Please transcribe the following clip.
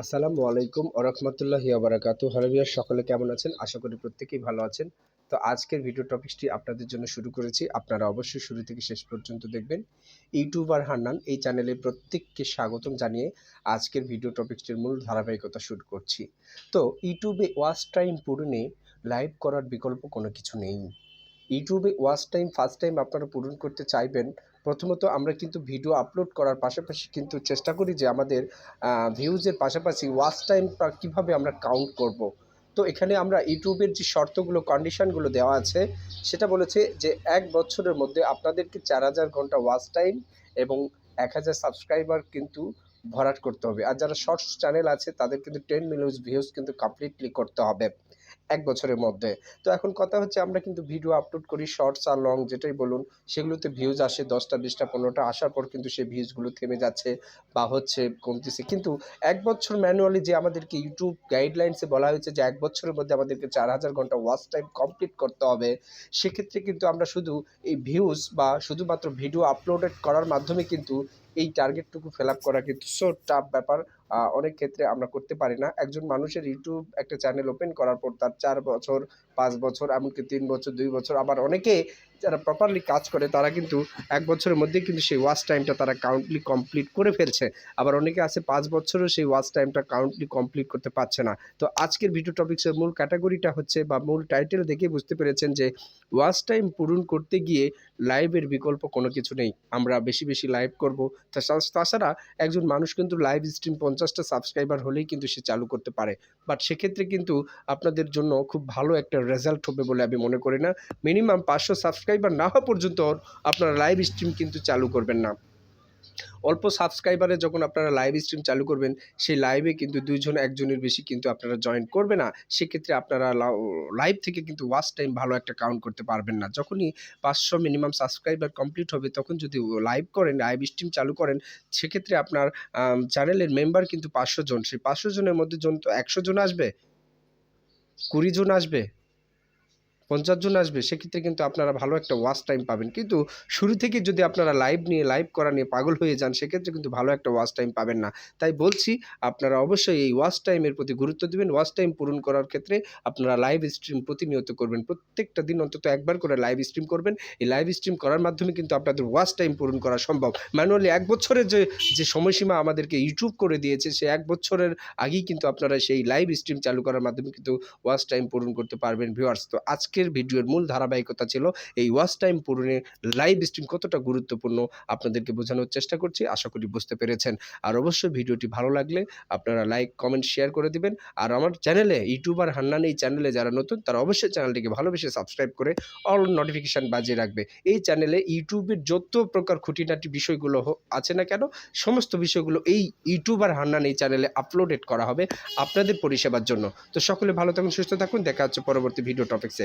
আসসালামু আলাইকুম ওরহমতুল্লাহি আবরাকাতু হ্যালো সকলে কেমন আছেন? আশা করি প্রত্যেকেই ভালো আছেন। তো আজকের ভিডিও টপিকটি আপনাদের জন্য শুরু করেছি। আপনারা অবশ্যই শুরু থেকে শেষ পর্যন্ত দেখবেন। ইউটিউবার হান্নান এই চ্যানেলে প্রত্যেককে স্বাগতম জানিয়ে আজকের ভিডিও টপিকটির মূল ধারাবাহিকতা শুরু করছি। তো ইউটিউবে ওয়াচ টাইম পূরণে লাইভ করার বিকল্প কোনো কিছু নেই। ইউটিউবে ওয়াচ টাইম, ফার্স্ট টাইম আপনারা পূরণ করতে চাইবেন প্রথমত আমরা কিন্তু ভিডিও আপলোড করার পাশাপাশি কিন্তু চেষ্টা করি যে আমাদের ভিউজের পাশাপাশি ওয়াচ টাইমটা কীভাবে আমরা কাউন্ট করব। তো এখানে আমরা ইউটিউবের যে শর্তগুলো কন্ডিশনগুলো দেওয়া আছে, সেটা বলেছে যে এক বছরের মধ্যে আপনাদেরকে চার হাজার ঘণ্টা ওয়াচ টাইম এবং এক হাজার সাবস্ক্রাইবার কিন্তু ভরাট করতে হবে আর যারা শর্টস চ্যানেল আছে, তাদের কিন্তু টেন মিলিয়ন ভিউজ কিন্তু কমপ্লিটলি করতে হবে এক বছরের মধ্যে। তো এখন কথা হচ্ছে আমরা কিন্তু ভিডিও আপলোড করি শর্টস আর লং যেটাই বলুন, সেগুলোতে ভিউজ আসে দশটা, বিশটা, পনেরোটা, আসার পর কিন্তু সেই ভিউজগুলো থেমে যাচ্ছে বা হচ্ছে কমতেছে। কিন্তু এক বছর ম্যানুয়ালি যে আমাদেরকে ইউটিউব গাইডলাইন্সে বলা হয়েছে যে এক বছরের মধ্যে আমাদেরকে চার হাজার ঘণ্টা ওয়াচ টাইম কমপ্লিট করতে হবে, সেক্ষেত্রে কিন্তু আমরা শুধু এই ভিউজ বা শুধুমাত্র ভিডিও আপলোডেড করার মাধ্যমে কিন্তু এই টার্গেটটুকু ফিল আপ করা কিন্তু সো টাফ ব্যাপার। অনেক ক্ষেত্রে আমরা করতে পারি না। একজন মানুষের ইউটিউব একটা চ্যানেল ওপেন করার পর তার চার বছর, পাঁচ বছর, এমনকি তিন বছর, দুই বছর, আবার অনেকে যারা প্রপারলি কাজ করে, তারা কিন্তু এক বছরের মধ্যে কিন্তু সেই ওয়াচ টাইমটা তারা কাউন্টলি কমপ্লিট করে ফেলছে। আবার অনেকে আছে পাঁচ বছরও সেই ওয়াচ টাইমটা কাউন্টলি কমপ্লিট করতে পারছে না। তো আজকের ভিডিও টপিক্সের মূল ক্যাটাগরিটা হচ্ছে বা মূল টাইটেল দেখে বুঝতে পেরেছেন যে ওয়াচ টাইম পূরণ করতে গিয়ে লাইভের বিকল্প কোনো কিছু নেই। আমরা বেশি বেশি লাইভ করব। তাছাড়া একজন মানুষ কিন্তু লাইভ স্ট্রিম পঞ্চাশটা সাবস্ক্রাইবার হলেই কিন্তু সে চালু করতে পারে। বাট সেক্ষেত্রে কিন্তু আপনাদের জন্য খুব ভালো একটা রেজাল্ট হবে বলে আমি মনে করি না। মিনিমাম পাঁচশো সাবস্ক্রাইবার না হওয়া পর্যন্ত আপনারা লাইভ স্ট্রিম কিন্তু চালু করবেন না। অল্প সাবস্ক্রাইবারে যখন আপনারা লাইভ স্ট্রিম চালু করবেন, সেই লাইভে কিন্তু দুইজন, একজনের বেশি কিন্তু আপনারা জয়েন করবে না। সেক্ষেত্রে আপনারা লাইভ থেকে কিন্তু ওয়াচ টাইম ভালো একটা কাউন্ট করতে পারবেন না। যখনই পাঁচশো মিনিমাম সাবস্ক্রাইবার কমপ্লিট হবে, তখন যদি লাইভ করেন লাইভ স্ট্রিম চালু করেন, সেক্ষেত্রে আপনার চ্যানেলের মেম্বার কিন্তু পাঁচশো জন। সেই পাঁচশো জনের মধ্যে জন তো একশো জন আসবে? কুড়ি জন আসবে? পঞ্চাশ জন আসবে, সেক্ষেত্রে কিন্তু আপনারা ভালো একটা ওয়াচ টাইম পাবেন। কিন্তু শুরু থেকে যদি আপনারা লাইভ নিয়ে লাইভ করা নিয়ে পাগল হয়ে যান, সেক্ষেত্রে কিন্তু ভালো একটা ওয়াচ টাইম পাবেন না। তাই বলছি, আপনারা অবশ্যই এই ওয়াচ টাইমের প্রতি গুরুত্ব দেবেন। ওয়াচ টাইম পূরণ করার ক্ষেত্রে আপনারা লাইভ স্ট্রিম প্রতিনিয়ত করবেন। প্রত্যেকটা দিন অন্তত একবার করে লাইভ স্ট্রিম করবেন। এই লাইভ স্ট্রিম করার মাধ্যমে কিন্তু আপনাদের ওয়াচ টাইম পূরণ করা সম্ভব। ম্যানুয়ালি এক বছরের যে যে সময়সীমা আমাদেরকে ইউটিউব করে দিয়েছে, সে এক বছরের আগেই কিন্তু আপনারা সেই লাইভ স্ট্রিম চালু করার মাধ্যমে কিন্তু ওয়াচ টাইম পূরণ করতে পারবেন ভিউয়ার্স তো আজকে আজকের ভিডিওর মূল ধারাবাহিকতা ছিল এই ওয়াচ টাইম পূরণে লাইভ স্ট্রিম কতটা গুরুত্বপূর্ণ আপনাদেরকে বোঝানোর চেষ্টা করছি, আশা করি বুঝতে পেরেছেন। আর অবশ্যই ভিডিওটি ভালো লাগলে আপনারা লাইক কমেন্ট শেয়ার করে দিবেন। আর আমার চ্যানেলে ইউটিউবার হান্নান এই চ্যানেলে যারা নতুন, তারা অবশ্যই চ্যানেলটিকে ভালোবেসে সাবস্ক্রাইব করে অল নোটিফিকেশান বাজিয়ে রাখবে। এই চ্যানেলে ইউটিউবের যত প্রকার খুঁটিনাটি বিষয়গুলো আছে না কেন, সমস্ত বিষয়গুলো এই ইউটিউবার হান্নান এই চ্যানেলে আপলোডেড করা হবে আপনাদের পরিষেবার জন্য। তো সকলে ভালো থাকুন, সুস্থ থাকুন। দেখা হচ্ছে পরবর্তী ভিডিও টপিক্সে